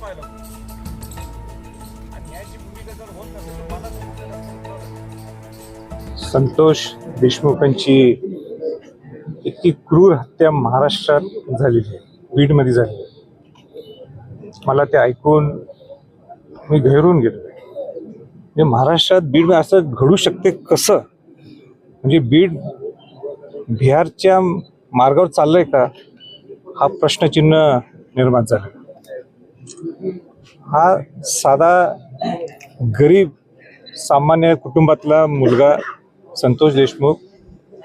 पाहिलं. आणि याची भूमिका जर होत नसेल तर मला संतोष देशमुखांची इतकी क्रूर हत्या महाराष्ट्रात झालेली आहे. बीडमध्ये झाली आहे. मला ते ऐकून मी घरून गेलो. म्हणजे महाराष्ट्रात बीड असं घडू शकते कसं? म्हणजे बीड बिहारच्या मार्गावर चाललंय का? हा प्रश्नचिन्ह निर्माण झाला. हा साधा गरीब सामान्य कुटुंबातला मुलगा संतोष देशमुख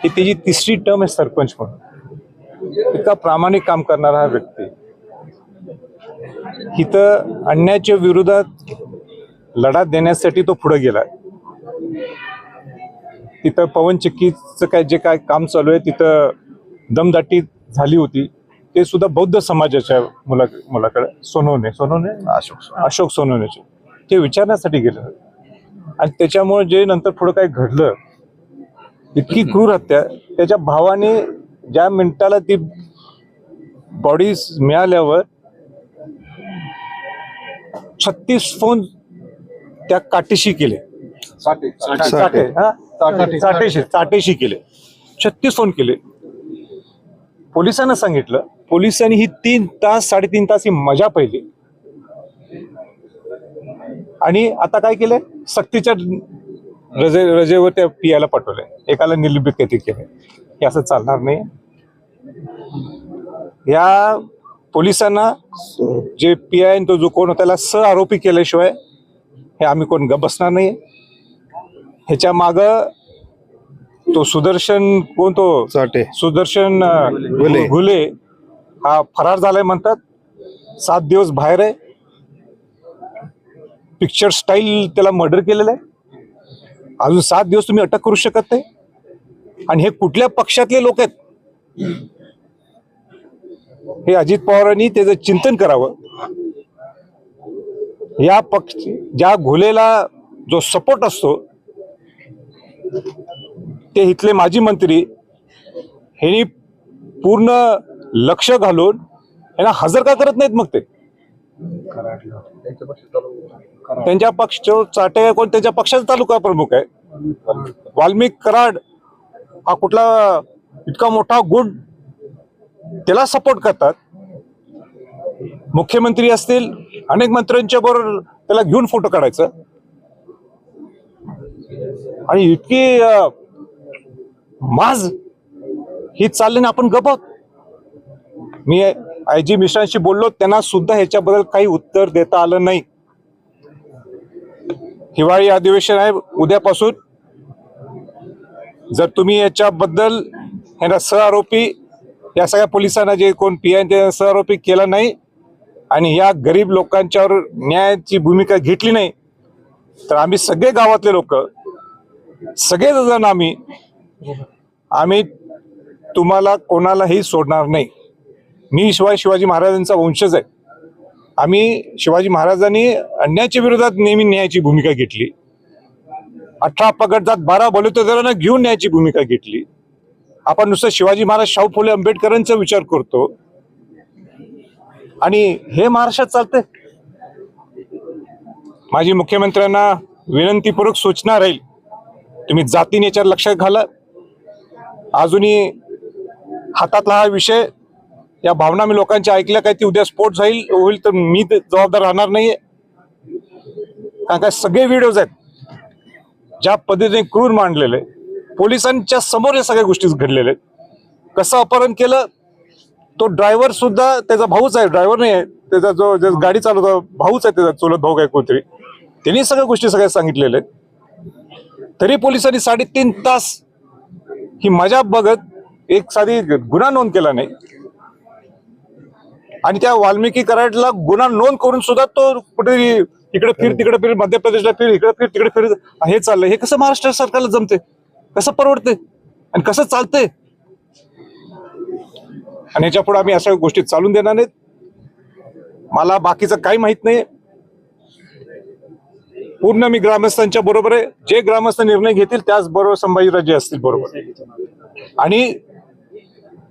ही त्याची तिसरी टर्म आहे सरपंच म्हणून. इतका प्रामाणिक काम करणारा हा व्यक्ती. इथं अन्यायाच्या विरोधात लढा देण्यासाठी तो पुढे गेला. तिथं पवन चक्कीचं काय जे काय काम चालू आहे तिथं दमदाटी झाली होती. ते सुद्धा बौद्ध समाजाच्या मुला मुलाकडे सोनवणे सोनवणे? अशोक अशोक सोनवणेचे. ते विचारण्यासाठी गेलं. आणि त्याच्यामुळे जे नंतर पुढं काय घडलं इतकी क्रूर हत्या त्याच्या भावाने ज्या मिनिटाला ती बॉडी मिळाल्यावर छत्तीस फोन त्या काटेशी केले. हा? चाटेशी चाटेशी केले. छत्तीस फोन केले. पोलिसांना सांगितलं पोलिसांनी ही तीन तास साडेतीन तास ही मजा पाहिली. आणि आता काय केलंय? सक्तीच्या रजे रजेवर त्या पियाला पाठवलंय. एकाला निलंबित काहीतरी केलंय हे असं चालणार नाही. या पोलिसांना जे पी आय तो जो कोण होता त्याला स आरोपी केल्याशिवाय हे आम्ही कोण गप बसणार नाही. ह्याच्या मागं तो सुदर्शन कोण तो? चाटे सुदर्शन. घुले. हा फरार झालाय म्हणतात. सात दिवस बाहेर आहे. पिक्चर स्टाईल त्याला मर्डर केलेलं आहे. अजून सात दिवस तुम्ही अटक करू शकत नाही. आणि हे कुठल्या पक्षातले लोक आहेत? हे अजित पवारांनी त्याचं चिंतन करावं. या पक्ष ज्या घुलेला जो सपोर्ट असतो ते इथले माजी मंत्री ह्यांनी पूर्ण लक्ष घालून यांना हजर का करत नाहीत मग ते? त्यांच्या पक्ष चाटे कोण? त्यांच्या पक्षाचा तालुका प्रमुख आहे. वाल्मिक कराड हा कुठला इतका मोठा गुण त्याला सपोर्ट करतात. मुख्यमंत्री असतील अनेक मंत्र्यांच्या बरोबर त्याला घेऊन फोटो काढायचं. आणि इतकी माज. ही चाललं ना आपण गपत मी आय जी मिश्रांशी बोललो त्यांना सुद्धा ह्याच्याबद्दल काही उत्तर देता आलं नाही. हिवाळी अधिवेशन आहे उद्यापासून. जर तुम्ही याच्याबद्दल ह्यांना सहआरोपी या सगळ्या पोलिसांना जे कोण पी आय सहआरोपी केला नाही आणि या गरीब लोकांच्यावर न्यायाची भूमिका घेतली नाही तर आम्ही सगळे गावातले लोक सगळे जण आम्ही आम्ही तुम्हाला कोणालाही सोडणार नाही. मी शिवाय शिवाजी महाराजांचा वंशज आहे. आम्ही शिवाजी महाराजांनी अन्यायाच्या विरोधात नेहमी न्यायाची भूमिका घेतली. अठरा पगड जात बारा बलुतेदारांना घेऊन न्यायाची भूमिका घेतली. आपण नुसतं शिवाजी महाराज शाहू फुले आंबेडकरांचा विचार करतो. आणि हे महाराष्ट्रात चालते माझी मुख्यमंत्र्यांना विनंतीपूर्वक सूचना राहील. तुम्ही जातीने याच्यावर लक्षात घाला. अजूनही हातातला हा विषय या भावना मी लोकांच्या ऐकल्या काय ती उद्या स्फोट जाईल होईल तर मी जबाबदार राहणार नाहीये. कारण काय सगळे व्हिडिओज आहेत ज्या पद्धतीने क्रूर मांडलेले पोलिसांच्या समोर या सगळ्या गोष्टी घडलेल्या आहेत कसं अपहरण केलं तो ड्रायव्हर सुद्धा त्याचा भाऊच आहे ड्रायव्हर नाही आहे. त्याचा जो जो गाडी चालवतो भाऊच आहे त्याचा चुलत भाऊ काय कोणतरी. त्यांनी सगळ्या गोष्टी सगळ्या सांगितलेल्या आहेत. तरी पोलिसांनी साडेतीन तास ही मजा बघत एक साधी गुन्हा नोंद केला नाही. आणि त्या वाल्मिकी कराडला गुन्हा नोंद करून सुद्धा तो कुठेतरी इकडे फिर तिकडे फिर मध्य प्रदेशला फिर इकडे फिर तिकडे फिर हे चाललंय. हे कसं महाराष्ट्र सरकारला जमते कसं परवडते आणि कसं चालतंय? आणि याच्यापुढे आम्ही अशा गोष्टी चालून देणार नाहीत. मला बाकीचं काही माहीत नाही. पूर्ण मी ग्रामस्थांच्या बरोबर आहे. जे ग्रामस्थ निर्णय घेतील त्याच बरोबर संभाजीराजे असतील बरोबर. आणि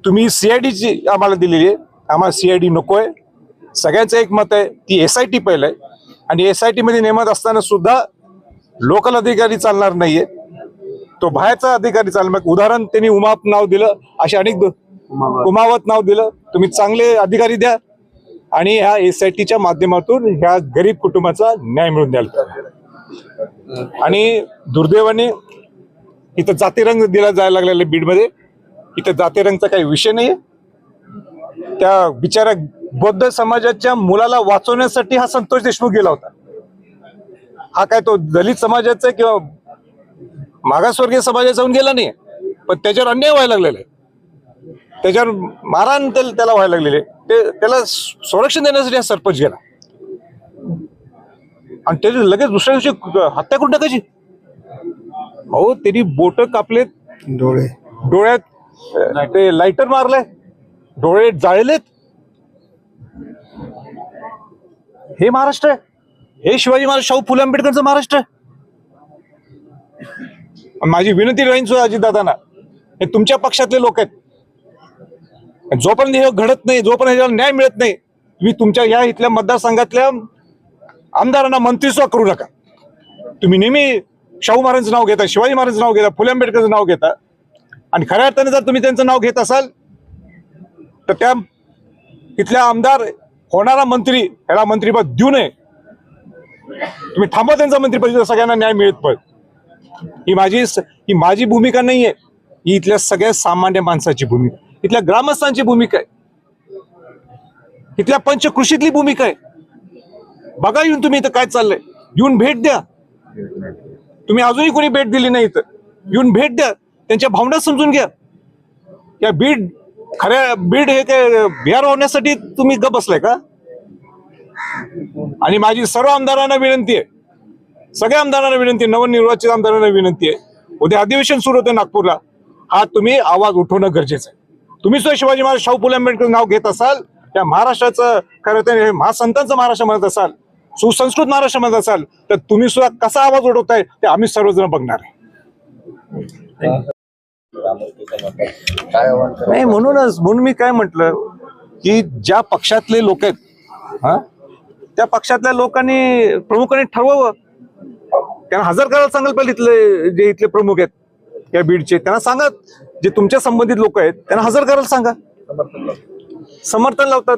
तुम्ही सीआयडीची आम्हाला दिलेली आहे. आम्हाला सीआयडी नकोय. सगळ्यांचं एक मत आहे ती एस आय टी पहिलं आहे. आणि एस आय टी मध्ये नेमत असताना सुद्धा लोकल अधिकारी चालणार नाहीये. तो बाहेरचा अधिकारी चालणार उदाहरण त्यांनी उमाप नाव दिलं. असे अनेक उमावत. नाव दिलं. तुम्ही चांगले अधिकारी द्या. आणि ह्या एस आय टीच्या माध्यमातून ह्या गरीब कुटुंबाचा न्याय मिळून द्याल आणि दुर्दैवाने इथं जातीरंग दिला जायला लागलेला बीडमध्ये. इथं जातीरंगचा काही विषय नाही त्या बिचारा बौद्ध समाजाच्या मुलाला वाचवण्यासाठी हा संतोष देशमुख गेला होता. हा काय तो दलित समाजाचा किंवा मागासवर्गीय समाजाचा होऊन गेला नाही पण त्याच्यावर अन्याय व्हायला लागलेला आहे. त्याच्यावर मारहाण त्याला त्याला व्हायला लागलेले ते त्याला संरक्षण देण्यासाठी हा सरपंच गेला. आणि त्याची लगेच दुसऱ्या दिवशी हत्या करून टाकायची? अहो त्यांनी बोट कापलेत. डोळे. डोळ्यात ते लाइटर मारलंय. डोळे जाळलेत. हे महाराष्ट्र आहे. हे शिवाजी महाराज शाहू फुले आंबेडकरचं महाराष्ट्र आहे. माझी विनंती राहीन सुद्धा अजितदादांना हे तुमच्या पक्षातले लोक आहेत. जोपर्यंत हे घडत नाही जोपर्यंत न्याय मिळत नाही तुम्ही तुमच्या या इथल्या मतदारसंघातल्या आमदारांना मंत्री करू नका. तुम्ही नेहमी शाहू महाराजांचं नाव घेता शिवाजी महाराजांचं नाव घेता फुले आंबेडकरचं नाव घेता. आणि खऱ्या अर्थाने जर तुम्ही त्यांचं नाव घेत असाल तर त्या इथल्या आमदार होणारा मंत्री याला मंत्रीपद देऊ नये. तुम्ही थांबा त्यांचा मंत्रिपद सगळ्यांना न्याय मिळत पण. ही माझी ही माझी भूमिका नाहीये. ही इथल्या सगळ्या सामान्य माणसाची भूमिका. इथल्या ग्रामस्थांची भूमिका आहे. इथल्या पंचकृषीतली भूमिका आहे. बघा येऊन तुम्ही इथं काय चाललंय. येऊन भेट द्या. तुम्ही अजूनही कोणी भेट दिली नाही इथं. येऊन भेट द्या. त्यांच्या भावना समजून घ्या. या बीड खऱ्या बीड हे काय बिहार होण्यासाठी तुम्ही ग बसलाय का? आणि माझी सर्व आमदारांना विनंती आहे. सगळ्या आमदारांना विनंती आहे. नवनिर्वाचित आमदारांना विनंती आहे. उद्या अधिवेशन सुरू होतं नागपूरला. हा तुम्ही आवाज उठवणं गरजेचं आहे. तुम्ही सुद्धा शिवाजी महाराज शाहू फुले आंबेडकर नाव घेत असाल. त्या महाराष्ट्राचं खरं तर महासंतांचं महाराष्ट्र म्हणत असाल. सुसंस्कृत महाराष्ट्र म्हणत असाल तर तुम्ही सुद्धा कसा आवाज उडवताय ते आम्ही सर्वजण बघणार आहे. नाही म्हणूनच म्हणून मी काय म्हंटल की ज्या पक्षातले लोक आहेत हा त्या पक्षातल्या लोकांनी प्रमुखांनी ठरवावं. त्यांना हजर करायला सांगाल पाहिजे इथले जे इथले प्रमुख आहेत या बीडचे. त्यांना सांगा जे तुमच्या संबंधित लोक आहेत त्यांना हजर करायला सांगा. समर्थन लावतात.